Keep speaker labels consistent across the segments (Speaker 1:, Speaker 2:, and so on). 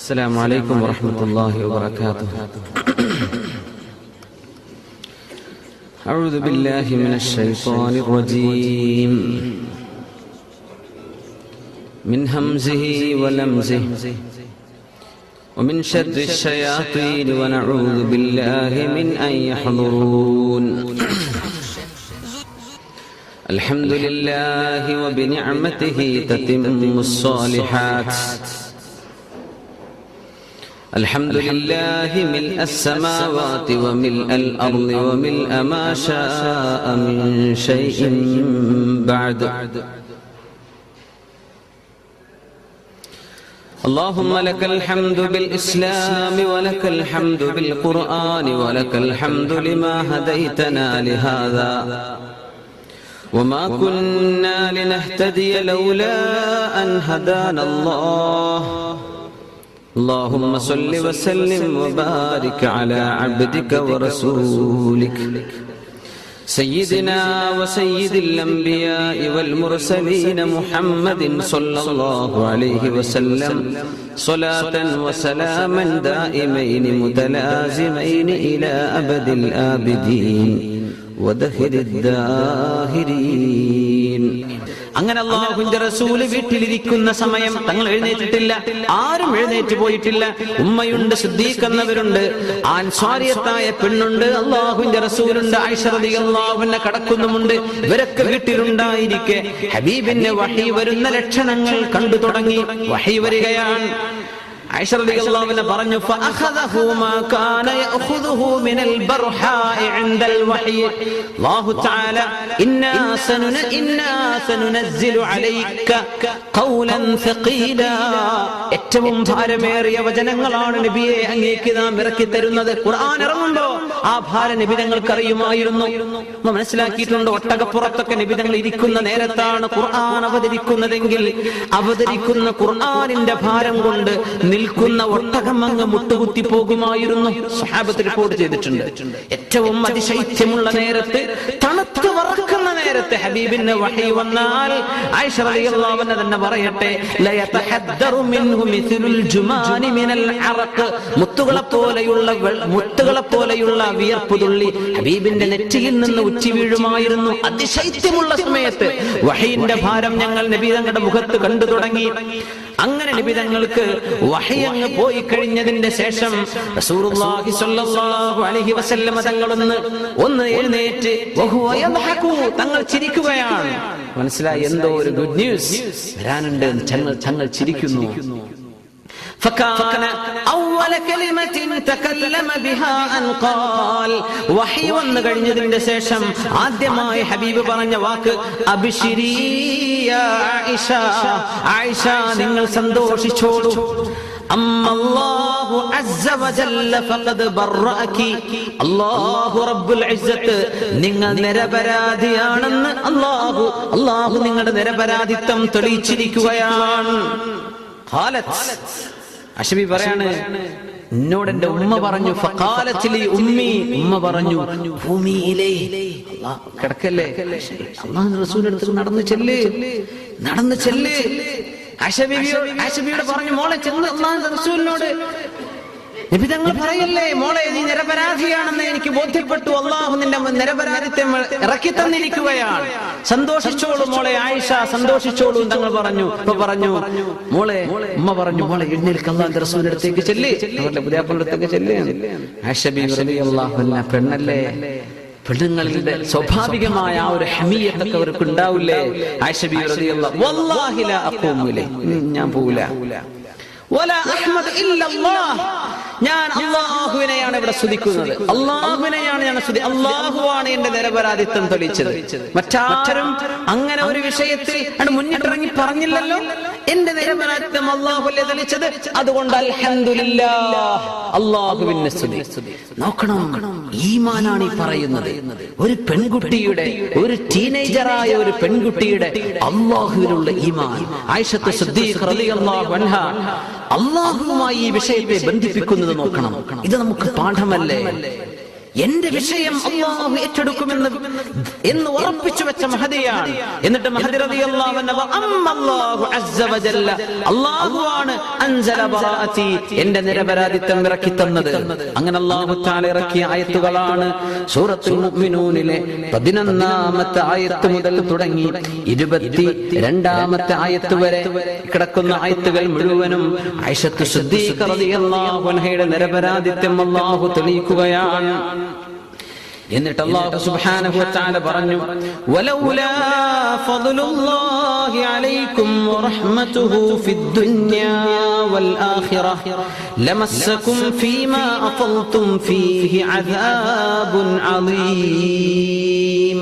Speaker 1: السلام عليكم ورحمة الله وبركاته. أعوذ بالله من الشيطان الرجيم. من همزه ولمزه. ومن شر الشياطين ونعوذ بالله من أن يحضرون. الحمد لله وبنعمته تتم الصالحات. الحمد لله ملء السماوات وملء الأرض وملء ما شاء من شيء بعد. اللهم لك الحمد بالإسلام ولك الحمد بالقرآن ولك الحمد لما هديتنا لهذا. وما كنا لنهتدي لولا أن هدانا الله. اللهم صل وسلم وبارك على عبدك ورسولك سيدنا وسيد الأنبياء والمرسلين محمد صلى الله عليه وسلم صلاة وسلاما دائمين متلازمين إلى أبد الآبدين ودهر الداهرين അങ്ങനെ അള്ളാഹുവിന്റെ റസൂൽ വീട്ടിലിരിക്കുന്ന സമയം തങ്ങൾ എഴുന്നേറ്റിട്ടില്ല. ആരും എഴുന്നേറ്റ് പോയിട്ടില്ല. ഉമ്മയുണ്ട് സിദ്ദീഖെന്നവരുണ്ട് ആൻസ്വാരിയത്തായ പെണ്ണുണ്ട്. അള്ളാഹുവിന്റെ റസൂലുണ്ട്. ഐഷറതി അള്ളാഹുവിനെ കടക്കുന്നുമുണ്ട്. ഇവരൊക്കെ വീട്ടിലുണ്ടായിരിക്കെ. ഹബീബിന്റെ വഹി വരുന്ന ലക്ഷണങ്ങൾ കണ്ടു തുടങ്ങി. വഹി വരികയാണ്. പറഞ്ഞു ഏറ്റവും ഭാരമേറിയ വചനങ്ങളാണ് നബിയെ അങ്ങേക്ക് നാം ഇറക്കി തരുന്നത്. ഖുർആൻ ഇറങ്ങുമ്പോ ആ ഭാര നബി ഞങ്ങൾക്ക് അറിയുമായിരുന്നു മനസ്സിലാക്കിയിട്ടുണ്ട് ഒട്ടകപ്പുറത്തൊക്കെ നബി ഇരിക്കുന്ന നേരത്താണ് ഖുർആൻ അവതരിക്കുന്നതെങ്കിൽ അവതരിക്കുന്ന ഖുർആാനിന്റെ ഭാരം കൊണ്ട് നിൽക്കുന്ന ഒട്ടകം അങ്ങ് മുട്ടുകുത്തി പോകുമായിരുന്നു. സഹാബത്ത് റിപ്പോർട്ട് ചെയ്തിട്ടുണ്ട്. ഏറ്റവും അതിശൈത്യമുള്ള നേരത്ത് തണുത്ത് വറക്കുന്ന നേരത്തെ ഹബീബിന് വഹി വന്നാൽ ആയിഷ റളിയല്ലാഹു അൻഹ തന്നെ പറയട്ടെ ലയതഹദ്ദറു മിൻഹു മിസ്ലുൽ ജുമാനി മിനൽ അറഖ്. മുത്തുകളെ പോലെയുള്ള മുത്തുകളെ പോലെയുള്ള വിയർപ്പ് തുള്ളി ഹബീബിന്റെ നെറ്റിയിൽ നിന്ന് ഉച്ചി വീഴുമായിരുന്നു അതിശൈത്യമുള്ള സമയത്ത്. വഹീന്റെ ഭാരം ഞങ്ങൾ നബി തങ്ങളുടെ മുഖത്ത് കണ്ടു തുടങ്ങി. അങ്ങനെ നിബിതങ്ങൾക്ക് വഹയങ്ങ് പോയി കഴിഞ്ഞതിന്റെ ശേഷം തങ്ങളൊന്ന് ഒന്ന് എഴുന്നേറ്റ് തങ്ങൾ തങ്ങൾ ചിരിക്കുകയാണ് മനസ്സിലായി എന്തോ ഒരു ഗുഡ് ന്യൂസ് വരാനുണ്ട് തങ്ങൾ തങ്ങൾ ചിരിക്കുന്നു فكان أول كلمة تكلم بها أن قال وحي വന്നു കഴിഞ്ഞതിന്റെ ശേഷം ആദ്യമായി ഹബീബ് പറഞ്ഞ വാക്ക് അബിഷിരി യാ ആയിഷ ആയിഷ നിങ്ങൾ സന്തോഷിച്ചോളൂ أما الله عز وجل فقد برأك الله رب العزة നിങ്ങൾ നിരപരാധിയാണെന്ന് അല്ലാഹു അല്ലാഹു നിങ്ങളുടെ നിരപരാധിത്വം തെളിയിച്ചിരിക്കുകയാണ് ഖാലത്ത് അഷബി പറയാണ് എന്നോട് എന്റെ ഉമ്മ പറഞ്ഞു ഫഖാലത്തിലി ഉമ്മി ഉമ്മ പറഞ്ഞു ഭൂമിയിലെ അല്ലാ, കിടക്കല്ലേ അള്ളാഹു റസൂലിന്റെ അടുത്ത് നടന്നു ചെല്ല് നടന്നു ചെല്ല് ആശബിയോ ആശബിയോട് പറഞ്ഞു മോളെ ചെന്ന് അള്ളാഹു റസൂലിനോട് നബി തങ്ങൾ പറയല്ലേ മോളെ നീ നിരപരാധിയാണെന്ന് എനിക്ക് ബോധ്യപ്പെട്ടു. അള്ളാഹു നിന്റെ നിരപരാധിത്വം ഇറക്കി തന്നിരിക്കുകയാണ് സന്തോഷിച്ചോളൂ മോളെ ആയിഷ സന്തോഷിച്ചോളൂ തങ്ങൾ പറഞ്ഞു. ഇപ്പൊ പറഞ്ഞു. മോളെ ഉമ്മ പറഞ്ഞു മോളെ എഴുന്നേൽക്ക് ചെല്ലേ റസൂലിന്റെ അടുത്തേക്ക് ചെല്ലി. അവരുടെ പുതിയ അടുത്തേക്ക് ചെല്ലി. ആയിഷബി അള്ളാഹു പെണ്ണല്ലേ? പെണ്ണുങ്ങളുടെ സ്വാഭാവികമായ ആ ഒരു ഹമീയത്തൊക്കെ അവർക്ക് ഉണ്ടാവില്ലേ ആയിഷബി വല്ലാഹി ലാ അഖൂമു ഇലൈഹി. ഞാൻ പോവില്ല. ഞാൻ അള്ളാഹുവിനെയാണ് ഇവിടെ സ്തുതിക്കുന്നത്. അള്ളാഹുവിനെയാണ് ഞാൻ സ്തുതി അള്ളാഹുവാണ് എന്റെ നിരപരാധിത്വം തെളിയിച്ചത്. മറ്റാരും അങ്ങനെ ഒരു വിഷയത്തിൽ മുന്നിട്ടിറങ്ങി പറഞ്ഞില്ലല്ലോ? എന്റെ നിരപരാധിത്വം അള്ളാഹുല്ലേ തെളിച്ചത് അതുകൊണ്ട് നോക്കണം ഈമാനാണ് ഈ പറയുന്നത്. ഒരു പെൺകുട്ടിയുടെ ഒരു ടീനേജറായ ഒരു പെൺകുട്ടിയുടെ അള്ളാഹുവിനുള്ള ഈമാൻ. ആയിഷത്ത് അള്ളാഹുവുമായി ഈ വിഷയത്തെ ബന്ധിപ്പിക്കുന്നത് നോക്കണം. ഇത് നമുക്ക് പാഠമല്ലേ? എന്റെ വിഷയം അള്ളാഹു ഏറ്റെടുക്കുമെന്ന് എന്ന് ഉറപ്പിച്ചു വെച്ച മഹദിയാണ് എന്നിട്ട് ബറാഅതി എന്റെ നിരപരാധിത്വം ഇറക്കി തന്നത്. അങ്ങനെ അള്ളാഹു തആല ഇറക്കിയ ആയത്തുകളാണ് സൂറത്തുൽ മുഅ്മിനൂനിലെ പതിനൊന്നാമത്തെ ആയത്ത് മുതൽ തുടങ്ങി ഇരുപത്തി രണ്ടാമത്തെ ആയത്ത് വരെ കിടക്കുന്ന ആയത്തുകൾ മുഴുവനും ഐഷത്ത് സിദ്ദീഖ റളിയല്ലാഹു അൻഹയുടെ നിരപരാധിത്വം അള്ളാഹു തെളിയിക്കുകയാണ്. എന്നിട്ട് അല്ലാഹു സുബ്ഹാനഹു വതആല പറഞ്ഞു വലൗലാ ഫദ്ലുല്ലാഹി അലൈക്കും വറഹ്മതുഹു ഫിദ്ദുന്യാ വൽ ലമസ്സകും ഫീമാ അഫൽതും ഫീഹി അദാബുൻ അളീം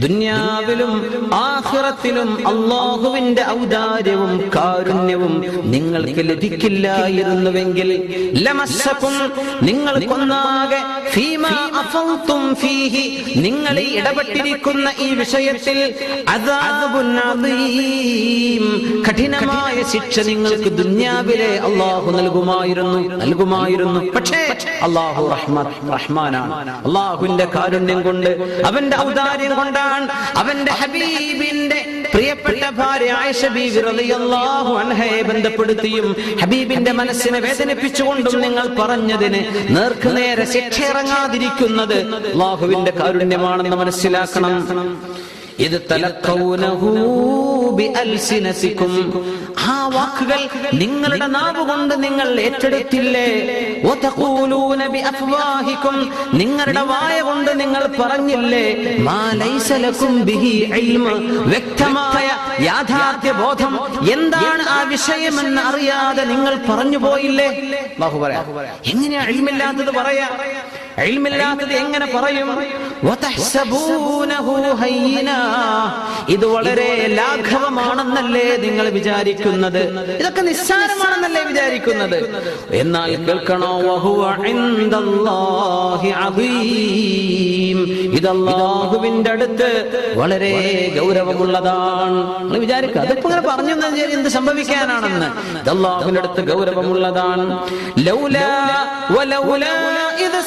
Speaker 1: ദുന്യാവിലും ആഖിറത്തിലും അള്ളാഹുവിന്റെ ഔദാര്യവും കാരുണ്യവും നിങ്ങൾക്ക് ലഭിക്കില്ലായിരുന്നുവെങ്കിൽ ലമസ്സക്കും നിങ്ങൾക്കൊന്നാകെ നിങ്ങൾ ഇടപെട്ടിരിക്കുന്ന ഈ വിഷയത്തിൽ കഠിനമായ ശിക്ഷ നിങ്ങൾക്ക് ദുന്യാവിലെ അള്ളാഹു നൽകുമായിരുന്നു നൽകുമായിരുന്നു. പക്ഷേ അള്ളാഹു റഹ്മാൻ റഹ്മാനാണ്. അള്ളാഹുവിന്റെ കാരുണ്യം കൊണ്ട് അവന്റെ ഔദാര്യം കൊണ്ടാണ് അവന്റെ ഹബീബിന്റെ പ്രിയപ്പെട്ട ഭാര്യ ആയിഷ ബീവി റളിയല്ലാഹു അൻഹയെ ബന്ധപ്പെടുത്തിയും ഹബീബിന്റെ മനസ്സിനെ വേദനിപ്പിച്ചുകൊണ്ടും നിങ്ങൾ പറഞ്ഞതിന് നേർക്കുനേരെ ശിക്ഷ ഇറങ്ങാതിരിക്കുന്നത് അള്ളാഹുവിന്റെ കാരുണ്യമാണെന്ന് മനസ്സിലാക്കണം. ഇത് തലക്കൗനഹു ബിഅൽസിനതികും ആ വാക്കുകൾ നിങ്ങളുടെ നാവ് കൊണ്ട് നിങ്ങൾ ഏറ്റെടുത്തില്ലേ? നിങ്ങളുടെ വായ കൊണ്ട് നിങ്ങൾ പറഞ്ഞില്ലേ? മാ ലൈസ ബിഹി ഇൽമ. വ്യക്തമായ യാഥാർത്ഥ്യ ബോധം എന്താണ് ആ വിഷയമെന്ന് അറിയാതെ നിങ്ങൾ പറഞ്ഞു പോയില്ലേ? അല്ലാഹു പറയാ. എങ്ങനെയാ ഇൽമില്ലാത്തത് പറയാ? ഇൽമില്ലാത്തത് എങ്ങനെ പറയും. ഇത് വളരെ ലാഘവമാണെന്നല്ലേ നിങ്ങൾ വിചാരിക്കുന്നത്? ഇതൊക്കെ നിസ്സാരമാണെന്നല്ലേ വിചാരിക്കുന്നത്? എന്നാൽ കേൾക്കണോ? വഹുവ ഇൻദല്ലാഹി അദീം. ഇത് അല്ലാഹുവിന്റെ അടുത്ത് വളരെ ഗൗരവമുള്ളതാണ്. വിചാരിക്കുക അതിപ്പോ ഇങ്ങനെ പറഞ്ഞു എന്ത് സംഭവിക്കാനാണെന്ന്? ഇത് അടുത്ത് ഗൗരവമുള്ളതാണ്. ലൗലാ ഇത്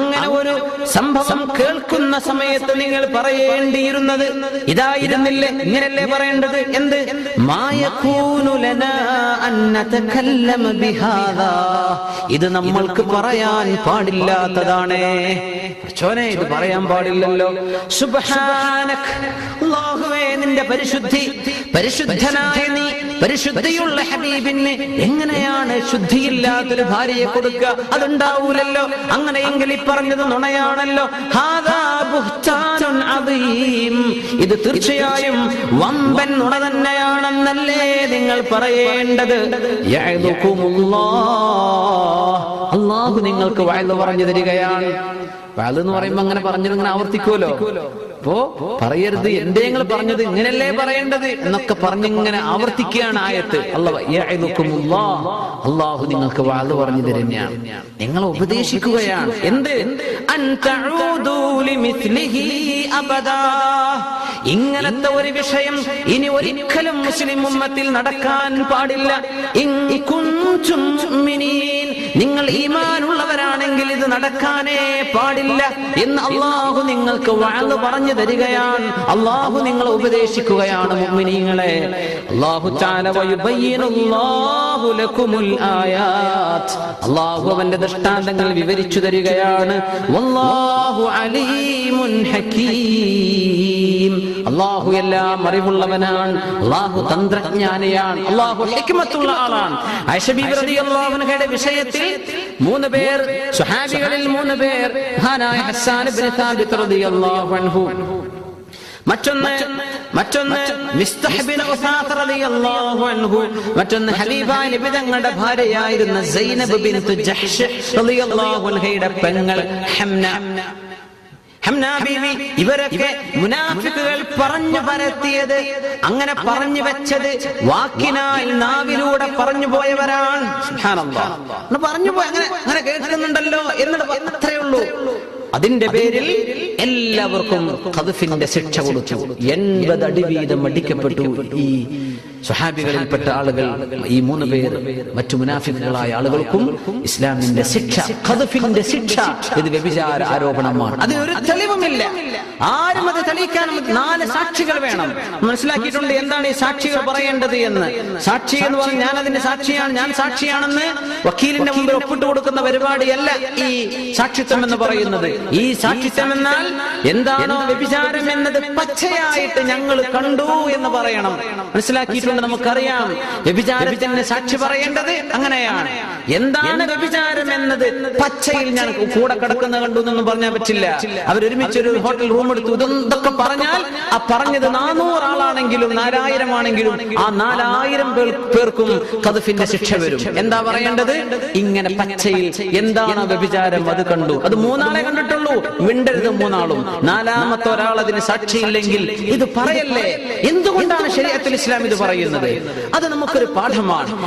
Speaker 1: അങ്ങനെ ഒരു സംഭവം കേൾക്കുന്ന സമയത്ത് നിങ്ങൾ പറയേണ്ടിയിരുന്നത് ഇതായിരുന്നില്ലേ? ഇങ്ങനല്ലേ പറയേണ്ടത്? എന്ത്? ഇത് നമ്മൾക്ക് പറയാൻ പാടില്ലാത്തതാണ്. ചോനെ ഇത് പറയാൻ പാടില്ലല്ലോ. സുബാനക് നിന്റെ പരിശുദ്ധി. പരിശുദ്ധനായ നീ പരിശുദ്ധിയുള്ള ഹബീബിന് എങ്ങനെയാണ് ശുദ്ധിയില്ലാത്തൊരു ഭാര്യയെ കൊടുക്കുക? അതുണ്ടാവൂലല്ലോ. അങ്ങനെയെങ്കിൽ ഈ പറഞ്ഞത് നുണയാണല്ലോ. ഇത് തീർച്ചയായും വമ്പൻ നുണ തന്നെയാണെന്നല്ലേ നിങ്ങൾ പറയേണ്ടത്. അള്ളാഹു നിങ്ങൾക്ക് വയൽ പറഞ്ഞു തരികയാണ്. വയൽ എന്ന് പറയുമ്പോ അങ്ങനെ പറഞ്ഞത് ഇങ്ങനെ ആവർത്തിക്കുമല്ലോ അപ്പോ പറയരുത് എന്റെ നിങ്ങൾ പറഞ്ഞത് ഇങ്ങനല്ലേ പറയേണ്ടത് എന്നൊക്കെ പറഞ്ഞിങ്ങനെ ആവർത്തിക്കുകയാണ് ആയത്ത്. അള്ളാഹ് നിങ്ങൾക്ക് വാത് പറഞ്ഞു തരുന്നതാണ് നിങ്ങൾ ഉപദേശിക്കുകയാണ്. എന്ത്. ഇങ്ങനത്തെ ഒരു വിഷയം ഇനി ഒരിക്കലും മുസ്ലിം ഉമ്മത്തിൽ നടക്കാൻ പാടില്ല. ഇൻ മുഅ്മിനീൻ. നിങ്ങൾ ഈമാനുള്ളവരാണെങ്കിൽ ഇത് നടക്കാനേ പാടില്ല എന്ന് അള്ളാഹു നിങ്ങൾക്ക് വാഴ്ന്നു പറഞ്ഞു തരികയാണ്. അള്ളാഹു നിങ്ങളെ ഉപദേശിക്കുകയാണ് മുഅ്മിനീങ്ങളെ. അള്ളാഹു അവന്റെ ദൃഷ്ടാന്തങ്ങൾ വിവരിച്ചു തരികയാണ്. അലീമുൻ ഹകീം. അള്ളാഹു എല്ലാം അറിവുള്ളവനാണ്. അള്ളാഹു തന്ത്രജ്ഞാനിയാണ്. അള്ളാഹു ഹിക്മത്തുള്ള ആളാണ്. അൻഹയുടെ വിഷയത്തിൽ മൂന്ന് പേർ സുഹാബികളിൽ മൂന്ന് പേർ ഹസ്സാൻ ഇബ്നു അൻഹു. മറ്റൊന്ന് മറ്റൊന്ന് മറ്റൊന്ന് ഹബീബ ഭാര്യയായിരുന്ന സൈനബ് ബിൻത് ജഹ്ഷ് റളിയല്ലാഹു അൻഹയുടെ പെങ്ങൾ ഹംന. ഇവരൊക്കെ മുനാഫിക്കുകൾ പറഞ്ഞു പരത്തിയത് അങ്ങനെ പറഞ്ഞു വെച്ചത് വാക്കിനാൽ നാവിലൂടെ പറഞ്ഞു പോയവരാണ്. പറഞ്ഞു പോയി അങ്ങനെ അങ്ങനെ കേൾക്കുന്നുണ്ടല്ലോ എന്നിട്ട് അത്രേ ഉള്ളൂ. അതിന്റെ പേരിൽ എല്ലാവർക്കും ശിക്ഷ കൊടുത്തു. എൺപത് അടി വീതം അടിക്കപ്പെട്ടു ഈ സ്വഹാബികളിൽപ്പെട്ട ആളുകൾ ഈ മൂന്ന് പേർ മറ്റു മുനാഫിക്കുകളായ ആളുകൾക്കും ഇസ്ലാമിന്റെ ശിക്ഷ ഖദ്ഫിന്റെ ശിക്ഷ ഇത് വ്യഭിചാര ആരോപണമാണ് അതിനൊരു തെളിവുമില്ല. ആരും അത് തെളിയിക്കാൻ നാല് സാക്ഷികൾ വേണം. മനസ്സിലാക്കിയിട്ടുണ്ട് എന്താണ് ഈ സാക്ഷികൾ പറയേണ്ടത് എന്ന്. സാക്ഷി എന്ന് പറഞ്ഞാൽ ഞാൻ അതിന്റെ സാക്ഷിയാണ്. ഞാൻ സാക്ഷിയാണെന്ന് വക്കീലിന്റെ മുമ്പിൽ ഒപ്പിട്ട് കൊടുക്കുന്ന പരിപാടിയല്ല ഈ സാക്ഷിത്വം എന്ന് പറയുന്നത്. ഈ സാക്ഷിത്വം എന്നാൽ എന്താണോ വ്യഭിചാരം എന്നത് പച്ചയായിട്ട് ഞങ്ങൾ കണ്ടു എന്ന് പറയണം. മനസ്സിലാക്കിയിട്ടുണ്ട്? നമുക്കറിയാം. വ്യഭിചാരത്തിന് സാക്ഷി പറയേണ്ടത് അങ്ങനെയാണ്. എന്താണ് വ്യഭിചാരം എന്നത്? പച്ചയിൽ ഞാൻ കൂടെ കിടക്കുന്ന കണ്ടു എന്നൊന്നും പറഞ്ഞാൽ പറ്റില്ല. അവരൊരുമിച്ച് ഒരു ഹോട്ടൽ റൂം എടുത്തു. ഇതൊക്കെ പറഞ്ഞാൽ ആ പറഞ്ഞത് നാനൂറ് ആളാണെങ്കിലും നാലായിരം ആണെങ്കിലും ആ നാലായിരം പേർ പേർക്കും കഥഫിന്റെ ശിക്ഷ വരും. എന്താ പറയേണ്ടത്? ഇങ്ങനെ പച്ചയിൽ എന്താണ് വ്യഭിചാരം? അത് കണ്ടു. അത് മൂന്നാളെ കണ്ടിട്ടുള്ളൂ. മിണ്ടരുത് മൂന്നാളും. നാലാമത്തെ ഒരാൾ അതിന് സാക്ഷിയില്ലെങ്കിൽ ഇത് പറയല്ലേ? എന്തുകൊണ്ടാണ് ശരീരത്തിൽ ഇസ്ലാം ഇത് പറയുന്നത്. അത് നമുക്കൊരു പാഠമാണ്.